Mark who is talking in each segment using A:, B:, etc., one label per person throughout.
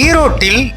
A: ஈரோட்டில்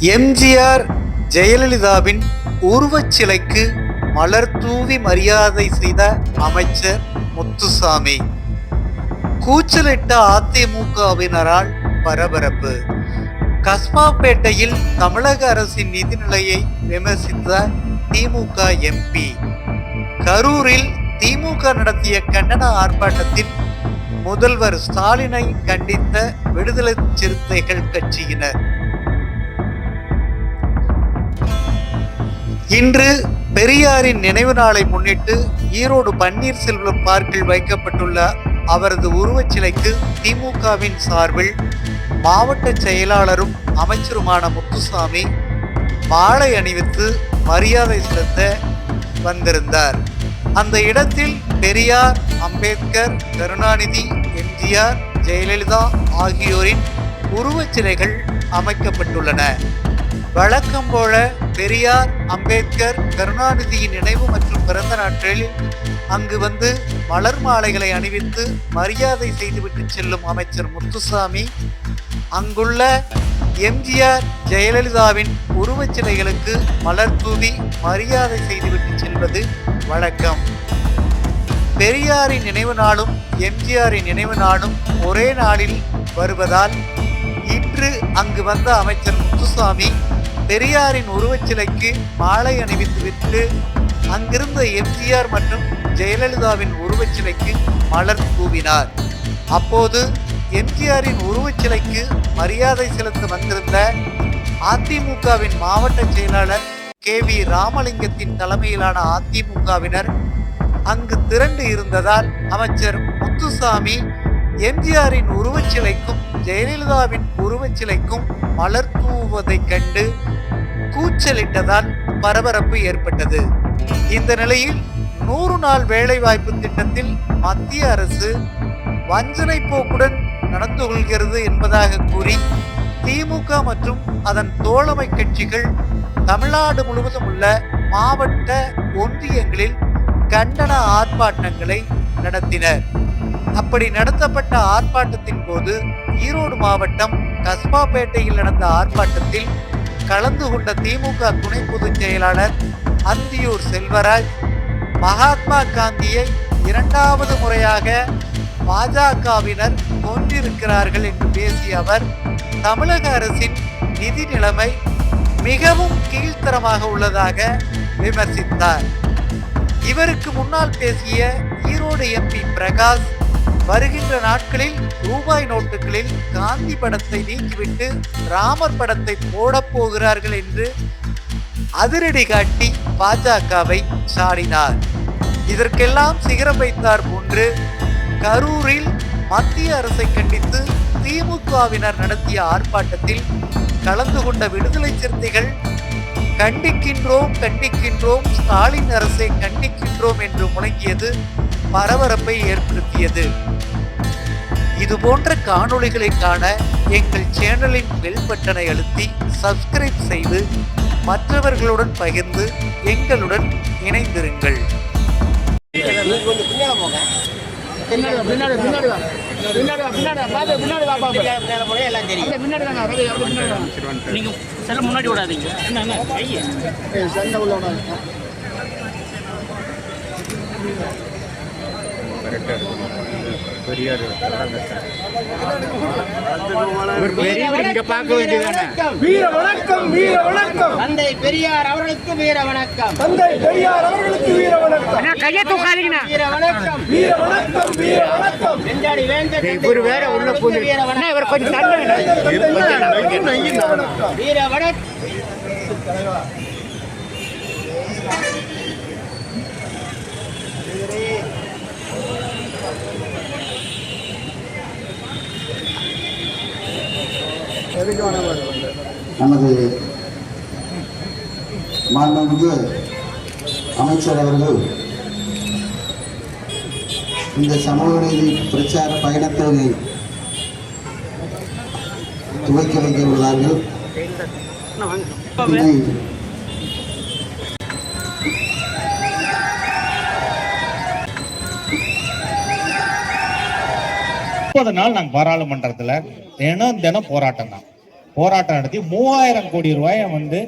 A: எம்ஜிஆர் ஜெயலலிதாவின் உருவச் சிலைக்கு மலர் தூவி மரியாதை செய்த அமைச்சர் முத்துசாமி. கூச்சலிட்ட அதிமுகவினரால் பரபரப்பு. கஸ்மாப்பேட்டையில் தமிழக அரசின் நிதிநிலையை விமர்சித்த திமுக எம்பி. கரூரில் திமுக நடத்திய கண்டன ஆர்ப்பாட்டத்தில் முதல்வர் ஸ்டாலினை கண்டித்த விடுதலை சிறுத்தைகள் கட்சியினர். இன்று பெரியாரின் நினைவு நாளை முன்னிட்டு ஈரோடு பன்னீர்செல்வம் பார்க்கில் வைக்கப்பட்டுள்ள அவரது உருவச் சிலைக்கு திமுகவின் சார்பில் மாவட்ட செயலாளரும் அமைச்சருமான முத்துசாமி மாலை அணிவித்து மரியாதை செலுத்த வந்திருந்தார். அந்த இடத்தில் பெரியார் அம்பேத்கர் கருணாநிதி எம்ஜிஆர் ஜெயலலிதா ஆகியோரின் உருவச் சிலைகள் அமைக்கப்பட்டுள்ளன. வழக்கம் போல பெரியார் அம்பேத்கர் கருணாநிதியின் நினைவு மற்றும் பிறந்த நாட்களில் அங்கு வந்து மலர் மாலைகளை அணிவித்து மரியாதை செய்துவிட்டு செல்லும் அமைச்சர் முத்துசாமி அங்குள்ள எம்ஜிஆர் ஜெயலலிதாவின் உருவச் சிலைகளுக்கு மலர் தூவி மரியாதை செய்துவிட்டு செல்வது வணக்கம். பெரியாரின் நினைவு நாளும் எம்ஜிஆரின் நினைவு நாளும் ஒரே நாளில் வருவதால் இன்று அங்கு வந்த அமைச்சர் முத்துசாமி பெரியாரின் உருவச் சிலைக்கு மாலை அணிவித்துவிட்டு அங்கிருந்த எம்ஜிஆர் மற்றும் ஜெயலலிதாவின் உருவச் சிலைக்கு மலர் தூவினார். அப்போது எம்ஜிஆரின் உருவச் சிலைக்கு மரியாதை செலுத்த வந்திருந்த அதிமுகவின் மாவட்ட செயலாளர் கே வி ராமலிங்கத்தின் தலைமையிலான அதிமுகவினர் அங்கு திரண்டு இருந்ததால் அமைச்சர் முத்துசாமி எம்ஜிஆரின் உருவச்சிலைக்கும் ஜெயலலிதாவின் உருவச் சிலைக்கும் மலர் தூவுவதைக் கண்டு கூச்சலிட்டதால் பரபரப்பு ஏற்பட்டது. இந்த நிலையில் நூறு நாள் வேலைவாய்ப்பு திட்டத்தில் மத்திய அரசு வஞ்சனை போக்குடன் நடந்து கொள்கிறது என்பதாக கூறி திமுக மற்றும் அதன் தோழமை கட்சிகள் தமிழ்நாடு முழுவதும் உள்ள மாவட்ட ஒன்றியங்களில் கண்டன ஆர்ப்பாட்டங்களை நடத்தினர். அப்படி நடத்தப்பட்ட ஆர்ப்பாட்டத்தின் போது ஈரோடு மாவட்டம் கஸ்பாப்பேட்டையில் நடந்த ஆர்ப்பாட்டத்தில் கலந்து கொண்ட திமுக துணை பொதுச் செயலாளர் அந்தியூர் செல்வராஜ் மகாத்மா காந்தியை இரண்டாவது முறையாக பாஜகவினர் கொண்டிருக்கிறார்கள் என்று பேசிய அவர் தமிழக அரசின் நிதி நிலைமை மிகவும் கீழ்த்தரமாக உள்ளதாக விமர்சித்தார். இவருக்கு முன்னால் பேசிய ஈரோடு எம்பி பிரகாஷ் வருகின்ற நாட்களில் ரூபாய் நோட்டுகளில் காந்தி படத்தை நீக்கிவிட்டு ராமர் படத்தை போடப் போகிறார்கள் என்று அதிரடி காட்டி பாஜகவை சாடினார். இதற்கெல்லாம் சிகரம் வைத்தார் போன்று கரூரில் மத்திய அரசை கண்டித்து திமுகவினர் நடத்திய ஆர்ப்பாட்டத்தில் கலந்து கொண்ட விடுதலை சிறுத்தைகள் கண்டிக்கின்றோம் கண்டிக்கின்றோம் ஸ்டாலின் அரசை கண்டிக்கின்றோம் என்று முழங்கியது பரபரப்பை ஏற்படுத்தியது. இது போன்ற காணொளிகளை காண எங்கள் சேனலின் பெல் பட்டனை அழுத்தி சப்ஸ்கிரைப் செய்து மற்றவர்களுடன் பகிர்ந்து எங்களுடன் இணைந்திருங்கள்.
B: பின்னாடி பின்னாடி பின்னாடி வா. பின்னாடி பின்னாடி பின்னாடி பாப்பா
C: மேல போனா எல்லாம் தெரியும்.
B: அப்படியே முன்னாடி வாங்க அப்படியே அப்படியே வாங்க.
C: நீங்க செல்ல முன்னாடி விடாதீங்க. என்ன என்ன? கையை
B: ஏய், சண்டை உள்ள விடாத.
D: பெரியவர் இங்க பார்க்க வேண்டியதானே
E: வீர வணக்கம் வீர வணக்கம்.
C: தந்தை பெரியார் அவர்களுக்கு வீர வணக்கம்.
E: தந்தை பெரியார் அவர்களுக்கு வீர வணக்கம்.
D: கையை தூக்காதீங்கண்ணா.
C: வீர வணக்கம்.
E: வீர வணக்கம் வீர வணக்கம்.
C: வெஞ்சாடி வேந்த
D: இவரு வேற உள்ள பூந்து
C: வீர வணக்கம்.
D: இவர் கொஞ்சம்
C: வீர வணக்கம்.
F: நமது மாண்புமிகு அமைச்சர் அவர்கள் இந்த சமூக நீதி பிரச்சார பயணத்தை துவக்கி வைக்க உள்ளார்கள் இதை
G: முப்பது நாள் நாங்கள் பாராளுமன்றத்தில் தினம் தினம் போராட்டம் தான் போராட்டம் நடத்தி மூவாயிரம் கோடி ரூபாயை வந்து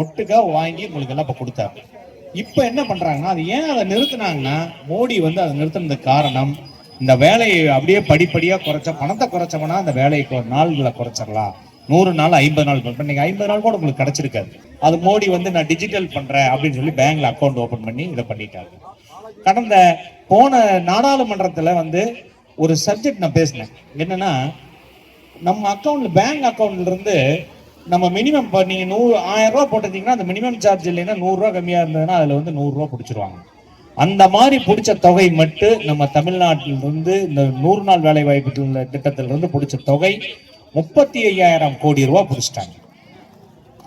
G: ஒட்டுக்கா வாங்கி உங்களுக்கு எல்லாம் இப்போ கொடுத்தாரு இப்போ என்ன பண்ணுறாங்கன்னா அது ஏன் அதை நிறுத்தினாங்கன்னா மோடி வந்து அதை நிறுத்தினதுக்கு காரணம் இந்த வேலையை அப்படியே படிப்படியாக குறைச்ச பணத்தை குறைச்சோம்னா அந்த வேலைக்கு ஒரு நாள்களை குறைச்சிடலாம். நூறு நாள் ஐம்பது நாள் இப்போ ஐம்பது நாள் கூட உங்களுக்கு கிடைச்சிருக்காது. அது மோடி வந்து நான் டிஜிட்டல் பண்ணுறேன் அப்படின்னு சொல்லி பேங்க்ல அக்கௌண்ட் ஓப்பன் பண்ணி இதை பண்ணிட்டாங்க கடந்த போன நாடாளுமன்றத்தில் வந்து ஒரு சப்ஜெக்ட் நான் பேசினேன். என்னன்னா நம்ம அக்கௌண்ட்ல பேங்க் அக்கௌண்ட்ல இருந்து நம்ம மினிமம் இப்போ நீங்க நூறு ஆயிரம் ரூபா போட்டிருந்தீங்கன்னா அந்த மினிமம் சார்ஜ் இல்லைன்னா நூறுரூவா கம்மியாக கம்மியா இருந்ததுன்னா அதுல வந்து நூறுரூவா பிடிச்சிருவாங்க. அந்த மாதிரி பிடிச்ச தொகை மட்டும் நம்ம தமிழ்நாட்டிலிருந்து இந்த நூறு நாள் வேலை வாய்ப்பு திட்டத்திலிருந்து பிடிச்ச தொகை முப்பத்தி ஐயாயிரம் கோடி ரூபா பிடிச்சிட்டாங்க.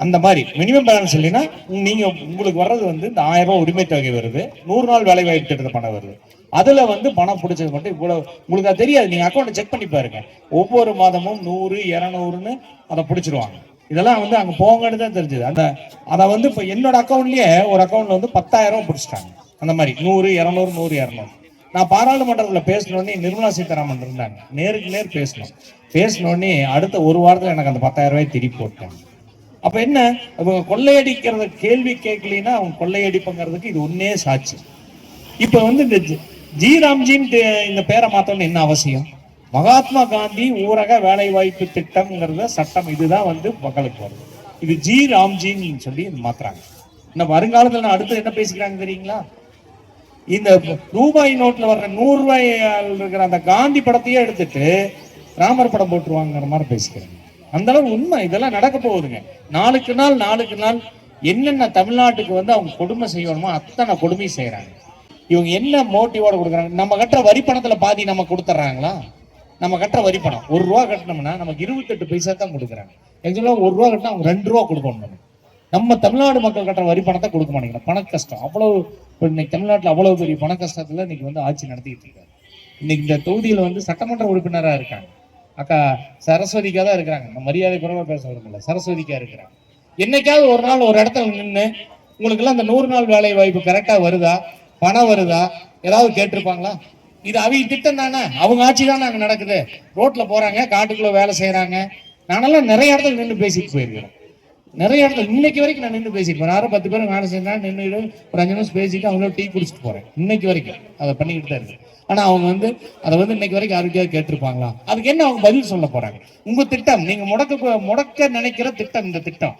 G: அந்த மாதிரி மினிமம் பேலன்ஸ் இல்லைன்னா நீங்கள் நீங்க உங்களுக்கு வர்றது வந்து இந்த ஆயிரம் ரூபாய் உரிமை தொகை வருது நூறு நாள் வேலை வாய்ப்பு திட்டத்தை பணம் வருது. அதுல வந்து பணம் பிடிச்சது மட்டும் இவ்வளவு. உங்களுக்கு அது தெரியாது. நீங்க அக்கௌண்ட் செக் பண்ணி பாருங்க. ஒவ்வொரு மாதமும் நூறு இரநூறுன்னு அதை பிடிச்சிருவாங்க. இதெல்லாம் வந்து அங்க போங்கன்னு தான் தெரிஞ்சது. அந்த அதை வந்து இப்போ என்னோட அக்கௌண்ட்லயே ஒரு அக்கௌண்ட்ல வந்து பத்தாயிரம் பிடிச்சிட்டாங்க. அந்த மாதிரி. நூறு இரநூறு நூறு இரநூறு. நான் பாராளுமன்றத்தில் பேசினோடனே நிர்மலா சீதாராமன் இருந்தாங்க. நேருக்கு நேர் பேசணும் பேசினோடனே அடுத்த ஒரு வாரத்தில் எனக்கு அந்த பத்தாயிரம் ரூபாய் திருப்பி போட்டாங்க. அப்போ என்ன? அவங்க கொள்ளையடிக்கிறத கேள்வி கேட்கலைன்னா அவங்க கொள்ளையடிப்புங்கிறதுக்கு இது ஒன்னே சாட்சி. இப்போ வந்து இந்த ஜி- ராம்ஜின்னு இந்த பேரை மாத்தணும்னு என்ன அவசியம்? மகாத்மா காந்தி ஊரக வேலை வாய்ப்பு திட்டம்ங்கிறத சட்டம் இதுதான் வந்து மக்களுக்கு வருது. இது ஜி ராம்ஜின்னு சொல்லி மாத்துறாங்க. இந்த வருங்காலத்துல நான் அடுத்து என்ன பேசிக்கிறாங்க தெரியுங்களா? இந்த ரூபாய் நோட்ல வர்ற நூறு ரூபாய் இருக்கிற அந்த காந்தி படத்தையே எடுத்துட்டு ராமர் படம் போட்டுருவாங்கிற மாதிரி பேசிக்கிறாங்க. அந்த அளவு உண்மை. இதெல்லாம் நடக்க போகுதுங்க. நாளுக்கு நாள் நாளுக்கு நாள் என்னென்ன தமிழ்நாட்டுக்கு வந்து அவங்க கொடுமை செய்யணுமோ அத்தனை கொடுமை செய்யறாங்க. இவங்க என்ன மோட்டிவோட கொடுக்குறாங்க? நம்ம கட்டுற வரி பணத்துல பாதி நம்ம கொடுத்துட்றாங்களா நம்ம கட்டுற வரி பணம். ஒரு ரூபா கட்டினோம்னா நமக்கு இருபத்தெட்டு பைசா தான் கொடுக்குறாங்க. ஆக்சுவலா ஒரு ரூபா கட்டினா அவங்க ரெண்டு ரூபா கொடுக்கணும் நம்ம. தமிழ்நாடு மக்கள் கட்டுற வரி பணத்தை கொடுக்க மாட்டேங்கிறோம் பண கஷ்டம். அவ்வளவு இன்னைக்கு தமிழ்நாட்டில் அவ்வளவு பெரிய பண கஷ்டத்துல இன்னைக்கு வந்து ஆட்சி நடத்திக்கிட்டு இருக்காரு இன்னைக்கு இந்த தொகுதியில் வந்து சட்டமன்ற உறுப்பினராக இருக்காங்க. அக்கா சரஸ்வதிக்கா தான் இருக்கிறாங்க. நம்ம மரியாதை குறைவாக பேச விரும்பல. சரஸ்வதிக்கா இருக்கிறாங்க. என்னைக்காவது ஒரு நாள் ஒரு இடத்துல நின்று உங்களுக்கு எல்லாம் அந்த நூறு நாள் வேலை வாய்ப்பு கரெக்டாக வருதா? பணம் வருதா? ஏதாவது கேட்டிருப்பாங்களா? இது அவங்க திட்டம் தானே? அவங்க ஆட்சி தான் அங்க நடக்குது. ரோட்ல போறாங்க காட்டுக்குள்ள வேலை செய்யறாங்க நானெல்லாம் நிறைய இடத்துல நின்று பேசிட்டு போயிருக்கிறேன். நிறைய இடத்துல இன்னைக்கு வரைக்கும் நான் நின்று பேசிட்டு போகிறேன் யாரும் பத்து பேரும் வேலை செஞ்சா நின்று ஒரு அஞ்சு நிமிஷம் பேசிட்டு அவங்களோட டீ குடிச்சிட்டு போறேன். இன்னைக்கு வரைக்கும் அதை பண்ணிக்கிட்டு தான் இருக்கு ஆனா அவங்க வந்து அதை வந்து இன்னைக்கு வரைக்கும் யாருக்கையாவது கேட்டிருப்பாங்களா? அதுக்கு என்ன அவங்க பதில் சொல்ல போறாங்க? உங்க திட்டம் நீங்க முடக்க முடக்க நினைக்கிற திட்டம் இந்த திட்டம்.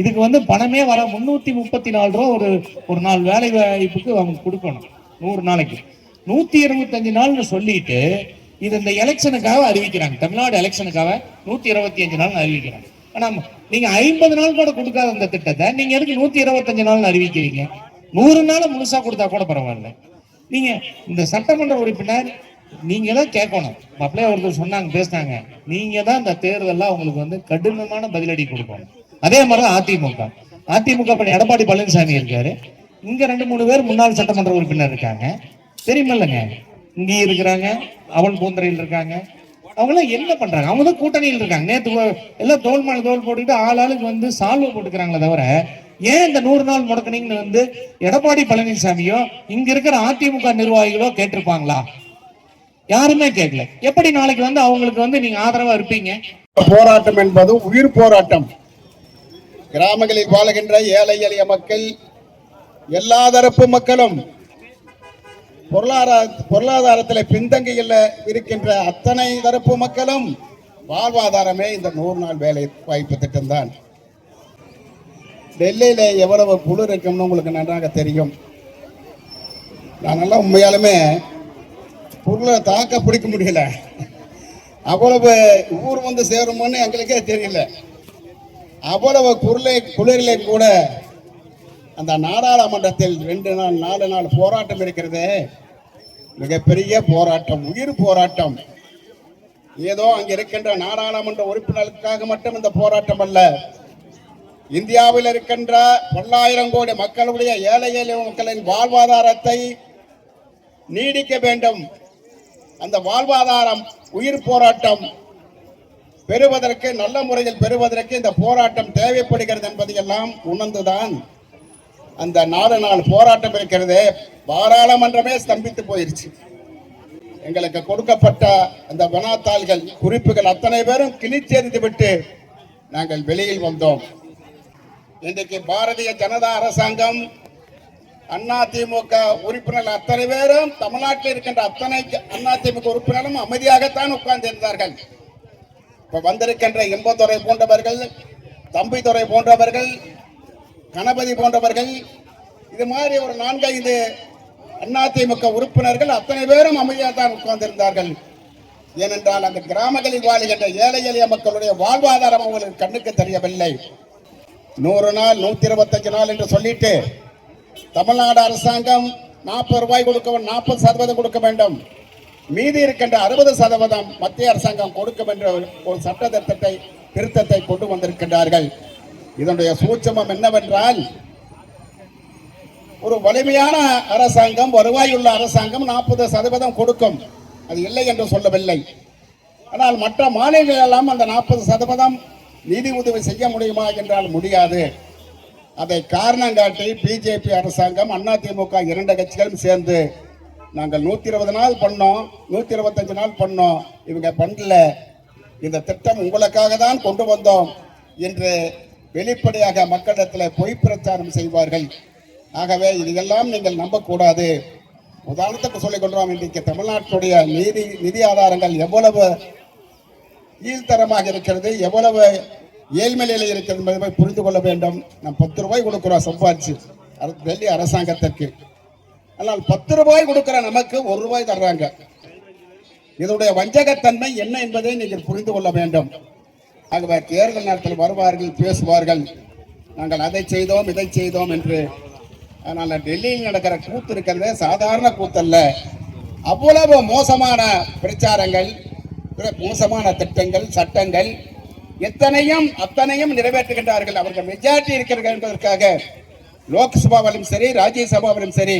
G: இதுக்கு வந்து பணமே வர முன்னூத்தி முப்பத்தி நாலு ரூபா ஒரு ஒரு நாள் வேலை வாய்ப்புக்கு அவங்க கொடுக்கணும். நூறு நாளைக்கு. நூத்தி இருபத்தஞ்சு நாள்னு சொல்லிட்டு இது இந்த எலெக்ஷனுக்காக அறிவிக்கிறாங்க. தமிழ்நாடு எலெக்ஷனுக்காக நூத்தி இருபத்தி அஞ்சு நாள் அறிவிக்கிறாங்க. ஆனா நீங்க ஐம்பது நாள் கூட கொடுக்காத அந்த திட்டத்தை நீங்க எதுக்கு நூத்தி இருபத்தஞ்சு நாள் அறிவிக்கிறீங்க? நூறு நாள் முழுசா கொடுத்தா கூட பரவாயில்ல. நீங்க இந்த சட்டமன்ற உறுப்பினர் நீங்க தான் கேட்கணும். அப்படியே ஒருத்தர் சொன்னாங்க பேசினாங்க. நீங்க தான் இந்த தேர்தலில் உங்களுக்கு வந்து கடினமான பதிலடி கொடுக்கணும். அதே மாதிரி தான் அதிமுக அதிமுக எடப்பாடி பழனிசாமி இருக்காரு. இங்க ரெண்டு மூணு பேர் முன்னாள் சட்டமன்ற உறுப்பினர் இருக்காங்க. தெரியுமில்லங்க. இங்கே இருக்கிறாங்க. அவன் பூந்தரையில் இருக்காங்க. அவங்க எல்லாம் என்ன பண்றாங்க? அவங்க தான் கூட்டணியில் இருக்காங்க. நேத்து எல்லாம் தோல் மேல தோல் போட்டுக்கிட்டு ஆள் ஆளுக்கு வந்து சால்வை போட்டுக்கிறாங்களே தவிர ஏன் இந்த நூறு நாள் முடக்கணிங்கன்னு வந்து எடப்பாடி பழனிசாமியோ இங்க இருக்கிற அதிமுக நிர்வாகிகளோ கேட்டிருப்பாங்களா? யாருமே கேட்கல. எப்படி நாளைக்கு வந்து அவங்களுக்கு வந்து நீங்க ஆதரவா இருப்பீங்க?
H: போராட்டம் என்பது உயிர் போராட்டம். கிராமங்களில் வாழ்கின்ற ஏழை எளிய மக்கள் எல்லா தரப்பு மக்களும் பொருளாதார பொருளாதாரத்தில் பின்தங்கியில் இருக்கின்ற அத்தனை தரப்பு மக்களும் வாழ்வாதாரமே இந்த நூறு நாள் வேலை வாய்ப்பு திட்டம்தான் டெல்லியில் எவ்வளவு குளிர் இருக்கும்னு உங்களுக்கு நன்றாக தெரியும். நானெல்லாம் உண்மையாலுமே பொருளை தாக்க பிடிக்க முடியல. அவ்வளவு ஊர் வந்து சேருமோன்னு எங்களுக்கே தெரியல. அவ்வளவு குரலை குளிரிலே கூட அந்த நாடாளுமன்றத்தில் ரெண்டு நாள் நாலு நாள் போராட்டம் இருக்கிறது. மிகப்பெரிய போராட்டம் உயிர் போராட்டம். ஏதோ அங்க இருக்கின்ற நாடாளுமன்ற உறுப்பினர்களுக்காக மட்டும் இந்த போராட்டம் அல்ல. இந்தியாவில் இருக்கின்ற பல்லாயிரம் கோடி மக்களுடைய ஏழை எளிய மக்களின் வாழ்வாதாரத்தை நீடிக்க வேண்டும். அந்த வாழ்வாதாரம் உயிர் போராட்டம் பெறுவதற்கு நல்ல முறையில் பெறுவதற்கு இந்த போராட்டம் தேவைப்படுகிறது என்பதையெல்லாம் உணர்ந்துதான் அந்த நாலு நாள் போராட்டம் இருக்கிறது. பாராளுமன்றமே ஸ்தம்பித்து போயிருச்சு. எங்களுக்கு கொடுக்கப்பட்ட அந்த வினாத்தாள்கள் குறிப்புகள் அத்தனை பேரும் கிழிச்செறிந்து விட்டு நாங்கள் வெளியில் வந்தோம். இன்றைக்கு பாரதிய ஜனதா அரசாங்கம் அண்ணா திமுக உறுப்பினர்கள் அத்தனை பேரும் தமிழ்நாட்டில் இருக்கின்ற அத்தனை திமுக உறுப்பினரும் அமைதியாகத்தான் உட்கார்ந்து இருந்தார்கள் இப்போ வந்திருக்கின்ற இன்பத்துறை போன்றவர்கள் தம்பித்துறை போன்றவர்கள் கணபதி போன்றவர்கள் இது மாதிரி ஒரு நான்கைந்து அதிமுக உறுப்பினர்கள் அத்தனை பேரும் அமைதியாக தான் உட்கார்ந்திருந்தார்கள். ஏனென்றால் அந்த கிராமங்களில் வாழுகின்ற ஏழை எளிய மக்களுடைய வாழ்வாதாரம் அவங்களுக்கு கண்ணுக்கு தெரியவில்லை. நூறு நாள் நூத்தி இருபத்தஞ்சு நாள் என்று சொல்லிட்டு தமிழ்நாடு அரசாங்கம் நாற்பது ரூபாய் கொடுக்க நாற்பது சதவீதம் கொடுக்க வேண்டும். மீதி இருக்கின்ற அறுபது சதவீதம் மத்திய அரசாங்கம் கொடுக்கும் என்ற ஒரு- ஒரு சட்ட திருத்தத்தை திருத்தத்தை கொண்டு வந்திருக்கின்றார்கள். இதனுடைய சூட்சமம் என்னவென்றால் ஒரு வலிமையான அரசாங்கம் வருவாயுள்ள அரசாங்கம் நாற்பது சதவீதம் கொடுக்கும். அது இல்லை என்று சொல்லவில்லை. ஆனால் மற்ற மாநிலங்கள் எல்லாம் அந்த நாற்பது சதவீதம் நிதி உதவி செய்ய முடியுமா என்றால் முடியாது. அதை காரணம் காட்டி பிஜேபி அரசாங்கம் அதிமுக இரண்டு கட்சிகளும் சேர்ந்து நாங்கள் நூத்தி இருபது நாள் பண்ணோம் நூத்தி இருபத்தஞ்சு நாள் பண்ணோம். இவங்க பண்ணல. இந்த திட்டம் உங்களுக்காக தான் கொண்டு வந்தோம் என்று வெளிப்படையாக மக்களிடத்தில் பொய் பிரச்சாரம் செய்வார்கள். ஆகவே இதையெல்லாம் நீங்கள் நம்பக்கூடாது. உதாரணத்துக்கு சொல்லிக் கொள்றோம் இன்றைக்கு தமிழ்நாட்டுடைய நிதி நிதி ஆதாரங்கள் எவ்வளவு ஈழ்த்தரமாக இருக்கிறது எவ்வளவு ஏழ்மையில இருக்கிறது என்பதை புரிந்து கொள்ள வேண்டும். நாம் பத்து ரூபாய் கொடுக்குறோம் சம்பாதிச்சு டெல்லி அரசாங்கத்திற்கு. ஆனால் பத்து ரூபாய் கொடுக்கிற நமக்கு ஒரு ரூபாய் தர்றாங்க. இதனுடைய வஞ்சகத்தன்மை என்ன என்பதை நீங்கள் புரிந்து கொள்ள வேண்டும். ஆகவே தேர்தல் நேரத்தில் வருவார்கள் பேசுவார்கள். நாங்கள் அதை செய்தோம் இதை செய்தோம் என்று. அதனால் டெல்லியில் நடக்கிற கூத்து இருக்கிறதே சாதாரண கூத்தல்ல. அவ்வளவு மோசமான பிரச்சாரங்கள் மோசமான திட்டங்கள் சட்டங்கள் எத்தனையும் அத்தனையும் நிறைவேற்றுகின்றார்கள். அவர்கள் மெஜாரிட்டி இருக்கிறார்கள் என்பதற்காக லோக்சபாவிலும் சரி ராஜ்யசபாவிலும் சரி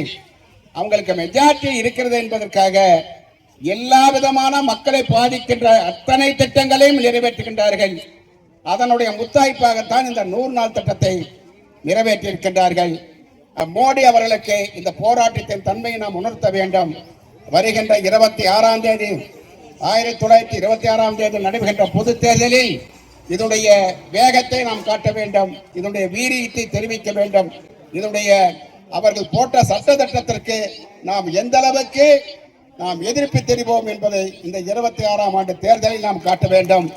H: அவங்களுக்கு மெஜாரிட்டி இருக்கிறது என்பதற்காக எல்லா விதமான மக்களை பாதிக்கின்ற அத்தனை திட்டங்களையும் நிறைவேற்றுகின்றார்கள். அதனுடைய முத்தாய்ப்பாகத்தான் இந்த நூறு நாள் திட்டத்தை நிறைவேற்றியிருக்கின்றார்கள். மோடி அவர்களுக்கு இந்த போராட்டத்தின் தன்மையை நாம் உணர்த்த வேண்டும். வருகின்ற இருபத்தி ஆறாம் தேதி ஆயிரத்தி தொள்ளாயிரத்தி இருபத்தி ஆறாம் தேதி நடைபெறுகின்ற பொது தேர்தலில் இதனுடைய வேகத்தை நாம் காட்ட வேண்டும். இதனுடைய வீரியத்தை தெரிவிக்க வேண்டும். இதனுடைய அவர்கள் போட்ட சட்ட திட்டத்திற்கு நாம் எந்த அளவுக்கு நாம் எதிர்ப்பு தெரிவோம் என்பதை இந்த இருபத்தி ஆறாம் ஆண்டு தேர்தலில் நாம் காட்ட வேண்டும்.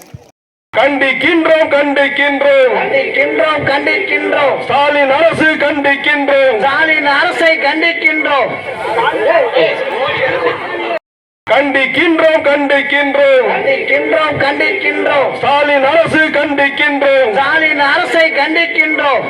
E: கண்டிக்கின்றோம் கண்டிக்கின்றோம்.
C: கண்டிக்கின்றோம் கண்டிக்கின்றோம்.
E: ஸ்டாலின் அரசு கண்டிக்கின்றோம்.
C: ஸ்டாலின் அரசை கண்டிக்கின்றோம்.
E: கண்டிக்கின்றோம் கண்டிக்கின்றோம்.
C: கண்டிக்கின்றோம் கண்டிக்கின்றோம்.
E: ஸ்டாலின் அரசு கண்டிக்கின்றோம்.
C: ஸ்டாலின் அரசை கண்டிக்கின்றோம்.